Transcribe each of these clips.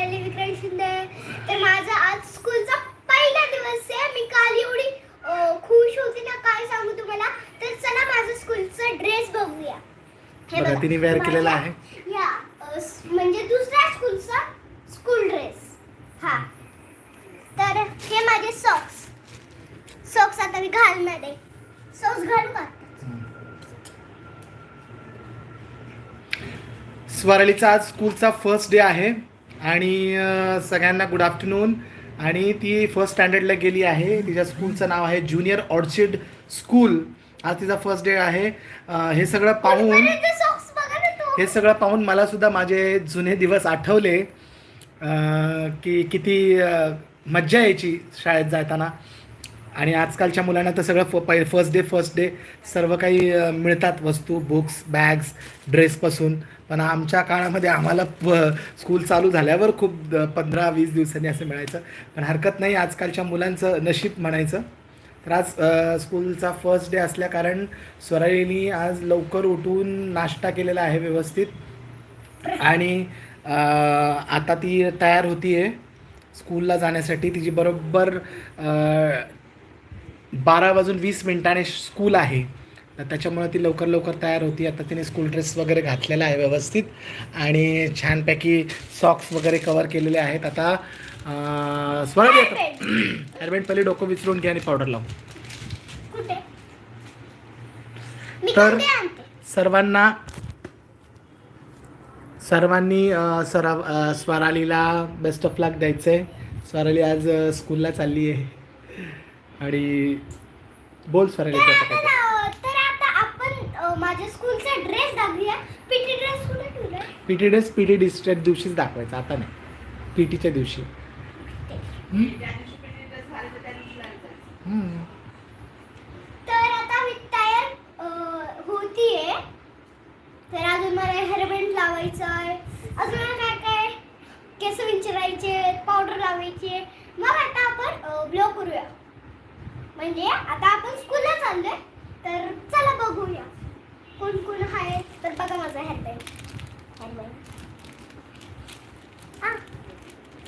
स्वराली विक्रम शिंदे. तर माझा आज स्कूलचा पहिला दिवस आहे. मी काल एवढी खुश होती ना काय सांगू तुम्हाला? तर चला माझा स्कूलचा ड्रेस बघूया. हे बघा, तिने wear केलेला आहे. या म्हणजे दुसऱ्या स्कूलचा स्कूल ड्रेस हा. तर हे माझे सॉक्स सॉक्स आता मी घालणार आहे. सॉक्स घालू का? स्वरालीचा आज स्कूलचा फर्स्ट डे आहे. आणि सगळ्यांना गुड आफ्टरनून आणि ती फर्स्ट स्टँडर्डला गेली आहे. तिच्या स्कूलचं नाव आहे ज्युनियर ऑर्चिड स्कूल आज तिचा फर्स्ट डे आहे. हे सगळं पाहून हे सगळं पाहून मला सुद्धा माझे जुने दिवस आठवले. की किती मज्जा यायची शाळेत जाताना. आणि आजकालच्या मुलांना तर सगळं फ फर्स्ट डे फर्स्ट डे सर्व काही मिळतात वस्तू बुक्स बॅग्स ड्रेसपासून पण आमच्या काळामध्ये आम्हाला प स्कूल चालू झाल्यावर खूप पंधरा वीस दिवसांनी असं मिळायचं. पण हरकत नाही आजकालच्या मुलांचं नशीब म्हणायचं. तर आज स्कूलचा फर्स्ट डे असल्या कारण स्वरालीनी आज लवकर उठून नाश्ता केलेला आहे व्यवस्थित. आणि आता ती तयार होती आहे स्कूलला जाण्यासाठी. तिची बरोबर बारा वाजून वीस मिनिटाने स्कूल आहे. तर त्याच्यामुळे ती लवकर लवकर तयार होती. आता तिने स्कूल ड्रेस वगैरे घातलेला आहे व्यवस्थित. आणि छानपैकी सॉक्स वगैरे कवर केलेले आहेत. आता आता हेअरबँड पहिले डोकं विचारून घे आणि पावडर लाव. कुठे? मी तर- सर्वांना सर्वांनी अ, सरा अ, स्वरालीला बेस्ट ऑफ लक द्यायचं आहे स्वराली आज स्कूलला चालली आहे आणि बोल स्वराली काय तर तर आता आपण अ, माझ्या स्कूलचा ड्रेस दाखवूया. पीटी ड्रेस कुठे ठेवलाय? P T dress P T district दिवशीच दाखवायचं आता नाही. पी टीच्या दिवशी. हम्म. तर आता मी तयार होतीये. तर अजून मला हेअरबँड लावायचं आहे अजून मला काय काय केस विंचरायचे पावडर लावायची. मग आता आपण ब्लॉक करूया. म्हणजे आता आपण स्कूलला चाललोय. तर चला बघूया. तर बघा माझा हेअरबँड हेअरबँड हा.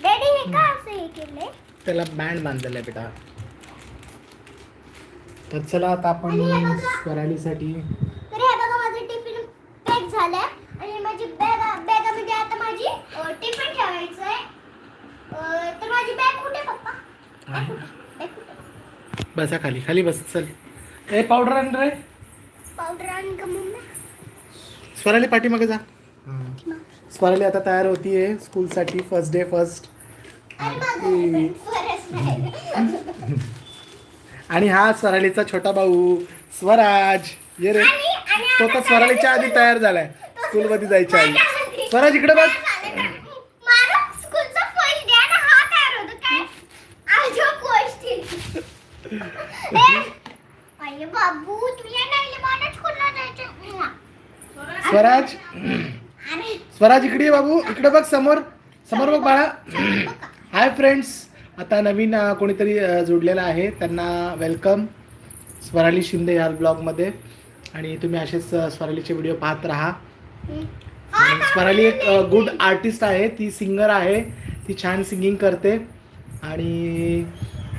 डॅडी हे का असं हे केलंय? त्याला बँड बांधलेला आहे बेटा. तर चला आता आपण. स्वरालीसाठी तर हे बघा माझं टिफिन पॅक झालंय. आणि माझी बॅग बॅगामध्ये आता माझी टिफिन ठेवायचं आहे. तर माझी बॅग कुठे पप्पा? बॅग बॅग बसा खाली खाली बस चल. ए पावडर आण रे. पावडर आणि का मम्मी. स्वराली पाठीमागे जा. स्वराली आता तयार होतीये स्कूलसाठी फर्स्ट डे फर्स्ट आणि हा स्वरालीचा छोटा भाऊ स्वराज. ये रे. तो तर स्वरालीच्या आधी तयार झालाय स्कूलमध्ये जायच्या आधी. स्वराज इकडे बघ. बाबू तुला नाही मला जायचं. स्वराज स्वराज इकडे बाबू. इकडे बघ समोर. समोर बघ बाळा. हाय फ्रेंड्स आता नवीन कोणीतरी जोडलेला आहे. त्यांना वेलकम स्वराली शिंदे या ब्लॉगमध्ये आणि तुम्ही असेच स्वरालीचे व्हिडिओ पाहत राहा. आणि स्वराली एक गुड आर्टिस्ट आहे. ती सिंगर आहे. ती छान सिंगिंग करते. आणि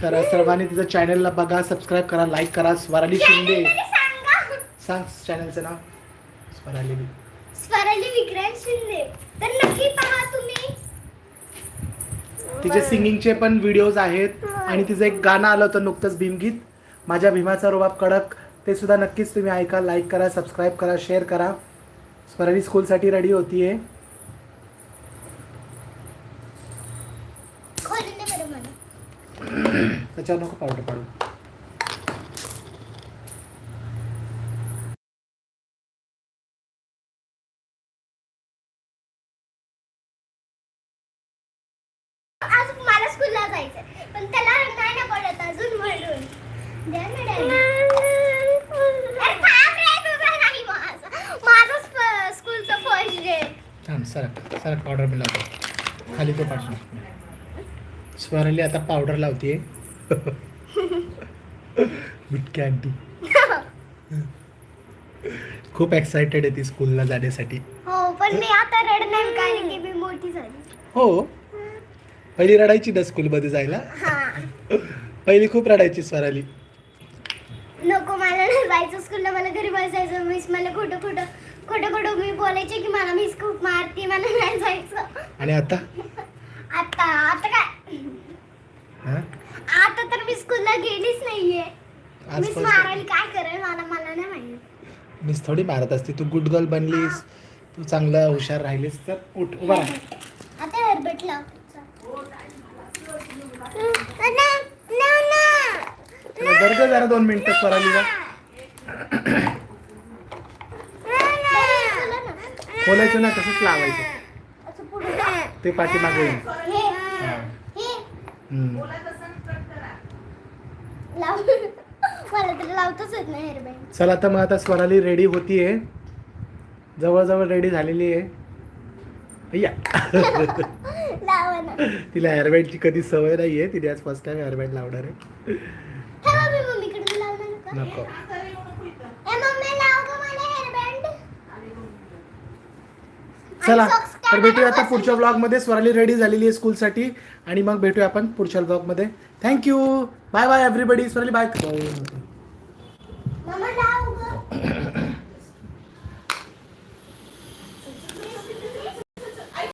तर सर्वांनी तिचं चॅनलला बघा सबस्क्राईब करा लाईक करा. स्वराली शिंदे. सांग चॅनलचं नाव. स्वराली स्वराली विक्रांत शिंदे तर नक्की पहा तुम्ही. तिचे सिंगिंगचे पण व्हिडिओज आहेत आणि तिचं एक गाणं आलं होतं नुकतंच भीमगीत. माझ्या भीमाचा रोबाब कडक. ते सुद्धा नक्कीच तुम्ही ऐका लाईक करा सबस्क्राईब करा शेअर करा. स्वराली स्कूलसाठी रेडी बरं मला. त्याच्यावर नको पावडर पाडू आज मला स्कूलला जायचं पण त्याला नाही ना पडत अजून म्हणून. माझा. स्कूलचं फर्स्ट डे थांब सरक सरक पावडर मी लावतो खाली तो पाठवून स्वराली आता पावडर लावते बिटकी आंटी खूप एक्सायटेड आहे ती स्कूलला जाण्यासाठी. हो पण मी आता रडणार कारण की मी मोठी झाली. हो. पहिली रडायची ना स्कूलमध्ये जायला? हा. पहिली खूप रडायची स्वराली. नको मला नाही जायचं स्कूलला मला घरी बसायचं मिस मला खोटं खोटं खोटं खोटं मी बोलायचे की मला मिस खूप मारते मला नाही जायचं. आणि आता? आता आता काय? हा? आता तर मी स्कूलला गेलीच नाहीये. मिस मारायला काय करेल मला मला नाही माहिती. मीच थोडी मारत असते. तू गुड गर्ल बनलीस. तू चांगलं हुशार राहिलीस तर उठ उभा आता हेअरबेट लाव बरं जरा दोन मिनिटं स्वरालीला खोलायचं ना तसंच लावायचं. ते पाठीमागे चला तर मग आता स्वराली रेडी होतीये. जवळजवळ रेडी झालेली आहे या. तिला हेअरबँडची कधी सवय नाही आहे तिने आज फर्स्ट टाइम हेअरबँड लावणार आहे. नको. चला तर भेटूया आता पुढच्या ब्लॉगमध्ये स्वराली रेडी झालेली आहे स्कूलसाठी आणि मग भेटूया आपण पुढच्या ब्लॉगमध्ये thank you bye bye everybody Swarali bye